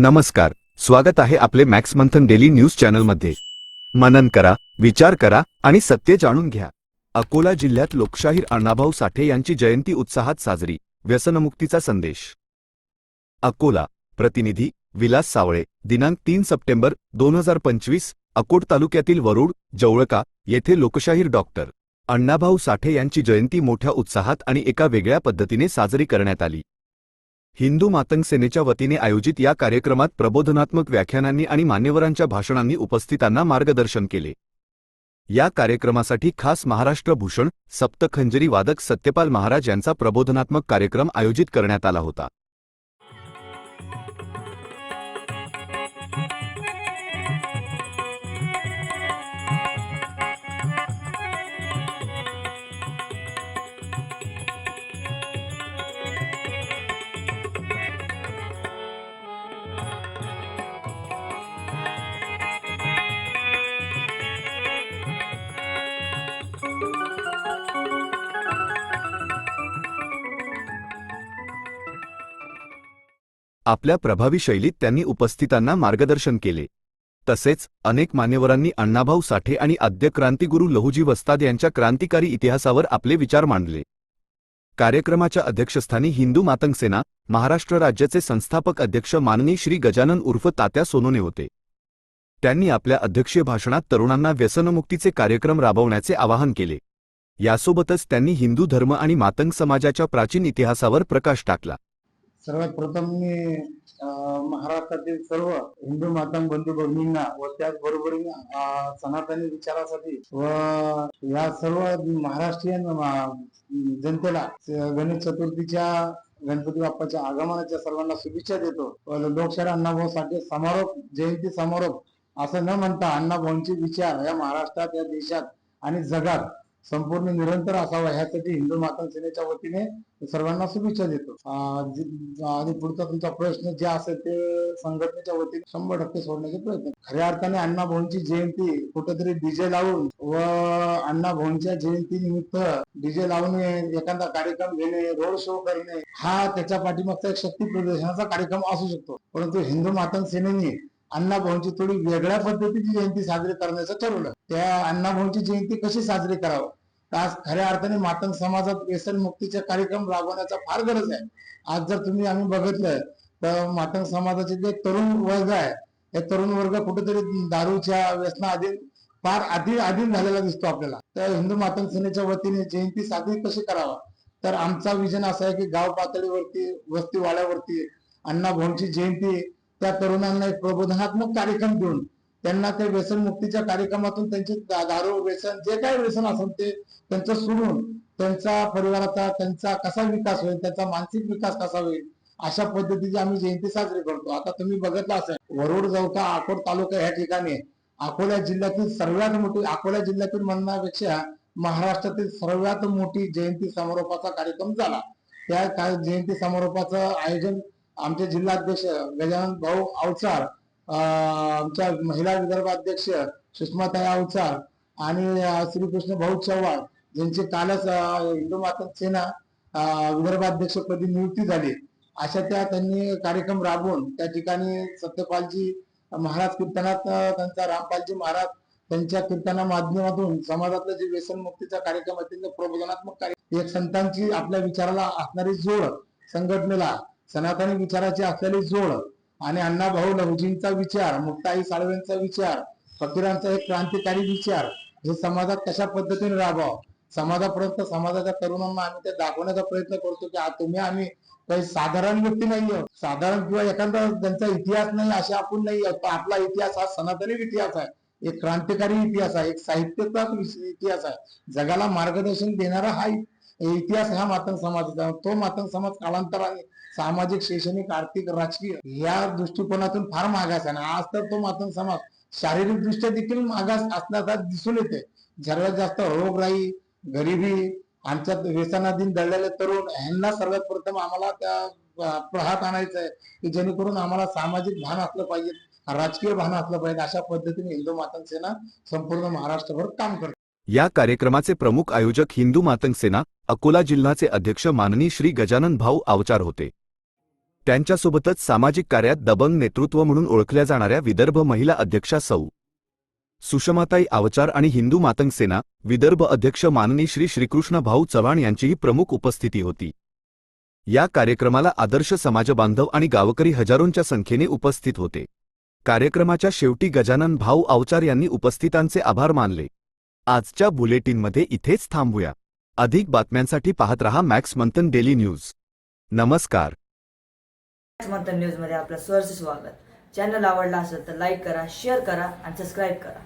नमस्कार स्वागत आहे आपले मॅक्स मंथन डेली न्यूज चॅनलमध्ये. मनन करा विचार करा आणि सत्य जाणून घ्या. अकोला जिल्ह्यात लोकशाहीर अण्णाभाऊ साठे यांची जयंती उत्साहात साजरी व्यसनमुक्तीचा संदेश. अकोला प्रतिनिधी विलास सावळे दिनांक तीन सप्टेंबर दोन हजार पंचवीस अकोट तालुक्यातील वरुड जवळका येथे लोकशाहीर डॉक्टर अण्णाभाऊ साठे यांची जयंती मोठ्या उत्साहात आणि एका वेगळ्या पद्धतीने साजरी करण्यात आली. हिंदू मातंग सेनेच्या वतीने आयोजित या कार्यक्रमात प्रबोधनात्मक व्याख्यानांनी आणि मान्यवरांच्या भाषणांनी उपस्थितांना मार्गदर्शन केले. या कार्यक्रमासाठी खास महाराष्ट्र भूषण सप्तखंजरी वादक सत्यपाल महाराज यांचा प्रबोधनात्मक कार्यक्रम आयोजित करण्यात आला होता. आपल्या प्रभावी शैलीत त्यांनी उपस्थितांना मार्गदर्शन केले. तसेच अनेक मान्यवरांनी अण्णाभाऊ साठे आणि आद्य क्रांतिगुरू लहुजी वस्ताद यांच्या क्रांतिकारी इतिहासावर आपले विचार मांडले. कार्यक्रमाच्या अध्यक्षस्थानी हिंदू मातंग सेना महाराष्ट्र राज्याचे संस्थापक अध्यक्ष माननीय श्री गजानन उर्फ तात्या सोनोने होते. त्यांनी आपल्या अध्यक्षीय भाषणात तरुणांना व्यसनमुक्तीचे कार्यक्रम राबवण्याचे आवाहन केले. यासोबतच त्यांनी हिंदू धर्म आणि मातंग समाजाच्या प्राचीन इतिहासावर प्रकाश टाकला. सर्वात प्रथम मी महाराष्ट्रातील सर्व हिंदू माता बंधू भगिनींना व त्याचबरोबर सनातनी विचारासाठी व या सर्व महाराष्ट्रीयन जनतेला गणेश चतुर्थीच्या गणपती बाप्पाच्या आगमनाच्या सर्वांना शुभेच्छा देतो. व लोकशाही अण्णाभाऊ साठे समारोप जयंती समारोप असं न म्हणता अण्णाभाऊंचे विचार या महाराष्ट्रात या देशात आणि जगात संपूर्ण निरंतर असावा ह्यासाठी हिंदू माता सेनेच्या वतीने सर्वांना शुभेच्छा देतो. आणि पुढचा तुमचा प्रश्न जे असेल ते संघटनेच्या वतीने शंभर टक्के सोडण्याचे प्रयत्न. खऱ्या अर्थाने अण्णा भाऊंची जयंती कुठेतरी डीजे लावून व अण्णा भाऊंच्या जयंती निमित्त डीजे लावून एखादा कार्यक्रम घेणे रोड शो करणे हा त्याच्या पाठीमागचा एक शक्ती प्रदर्शनाचा कार्यक्रम असू शकतो. परंतु हिंदू मातंग सेनेने अण्णा भाऊंची थोडी वेगळ्या पद्धतीची जयंती साजरी करण्याचं ठरवलं. त्या अण्णा भाऊंची जयंती कशी साजरी करावं? आज खऱ्या अर्थाने मातंग समाजात व्यसन मुक्तीचे कार्यक्रम राबवण्याचा फार गरज आहे. आज जर तुम्ही आम्ही बघितलं तर मातंग समाजाचे जे तरुण वर्ग आहे हे तरुण वर्ग कुठेतरी दारूच्या व्यसनाधीन फार आधी अधीन झालेला दिसतो आपल्याला. तर हिंदू मातंग सेनेच्या वतीने जयंती साजरी कशी करावा? तर आमचा विजन असा आहे की गाव पातळीवरती वस्ती वाड्यावरती अण्णा भाऊंची जयंती त्या तरुणांना एक प्रबोधनात्मक कार्यक्रम देऊन त्यांना ते व्यसन मुक्तीच्या कार्यक्रमातून त्यांचे दारू व्यसन जे काही व्यसन असेल ते त्यांचं सोडून त्यांचा परिवाराचा त्यांचा कसा विकास होईल त्यांचा मानसिक विकास कसा होईल अशा पद्धतीची आम्ही जयंती साजरी करतो. आता तुम्ही बघितलं असेल वरुड जवका अकोट तालुका या ठिकाणी अकोला जिल्ह्यातील सर्वात मोठी अकोला जिल्ह्यातील म्हणण्यापेक्षा महाराष्ट्रातील सर्वात मोठी जयंती समारोपाचा कार्यक्रम झाला. त्या का- जयंती समारोपाचं आयोजन आमचे जिल्हाध्यक्ष गजानन भाऊ अवचार आमच्या महिला विदर्भाध्यक्ष सुषमाताई अवचार आणि श्रीकृष्ण भाऊ चव्हाण यांची कालच हिंदू माता सेना विदर्भाध्यक्षपदी नियुक्ती झाली. अशा त्या त्यांनी कार्यक्रम राबवून त्या ठिकाणी सत्यपालजी महाराज कीर्तनात त्यांचा रामपालजी महाराज त्यांच्या कीर्तना माध्यमातून समाजातलं जे व्यसन मुक्तीचा कार्यक्रम अत्यंत प्रबोधनात्मक कार्य एक संतांची आपल्या विचाराला असणारी जोड संघटनेला सनातनी विचाराची असलेली जोड आणि अण्णा भाऊ विचार मुक्ताई साळवेंचा विचार फकीरांचा एक क्रांतिकारी विचार हे समाजात कशा पद्धतीने राबवा समाजापर्यंत समाजाच्या तरुणांना आम्ही ते दाखवण्याचा प्रयत्न करतो की तुम्ही आम्ही काही साधारण व्यक्ती नाही आहोत साधारण किंवा एखादा त्यांचा इतिहास नाही असे आपण नाही आहोत. आपला इतिहास हा सनातनी इतिहास आहे. एक क्रांतिकारी इतिहास आहे. एक साहित्यचा इतिहास आहे. जगाला मार्गदर्शन देणारा हा इतिहास हा मातंग समाजाचा तो मातंग समाज कालांतराने सामाजिक शैक्षणिक आर्थिक राजकीय या दृष्टिकोनातून फार मागास आहे. आणि आज तर तो मातंग समाज शारीरिक दृष्ट्या देखील मागास असण्याचा दिसून येते सर्वात जास्त रोगराई गरिबी आमच्या व्यसनाधीन दळलेले तरुण ह्यांना सर्वात प्रथम आम्हाला त्या प्रहात आणायचं आहे की जेणेकरून आम्हाला सामाजिक भान असलं पाहिजे राजकीय भान असलं पाहिजे. अशा पद्धतीने हिंदू मातन सेना संपूर्ण महाराष्ट्रभर काम करते. या कार्यक्रमाचे प्रमुख आयोजक हिंदू मातंग सेना अकोला जिल्हाचे अध्यक्ष माननी श्री गजानन भाऊ आवचार होते. त्यांच्यासोबतच सामाजिक कार्यात दबंग नेतृत्व म्हणून ओळखल्या जाणाऱ्या विदर्भ महिला अध्यक्षा सौ. सुषमाताई आवचार आणि हिंदू मातंग सेना विदर्भ अध्यक्ष माननी श्री श्रीकृष्ण भाऊ चव्हाण यांचीही प्रमुख उपस्थिती होती. या कार्यक्रमाला आदर्श समाजबांधव आणि गावकरी हजारोंच्या संख्येने उपस्थित होते. कार्यक्रमाच्या शेवटी गजानन भाऊ आवचार यांनी उपस्थितांचे आभार मानले. आजच्या बुलेटिनमध्ये इथेच थांबूया. अधिक बातम्यांसाठी पाहत रहा मॅक्स मंथन डेली न्यूज. नमस्कार. मॅक्स मंथन न्यूजमध्ये आपलं स्वागत. चॅनल आवडला असेल तर लाईक करा शेअर करा आणि सबस्क्राईब करा.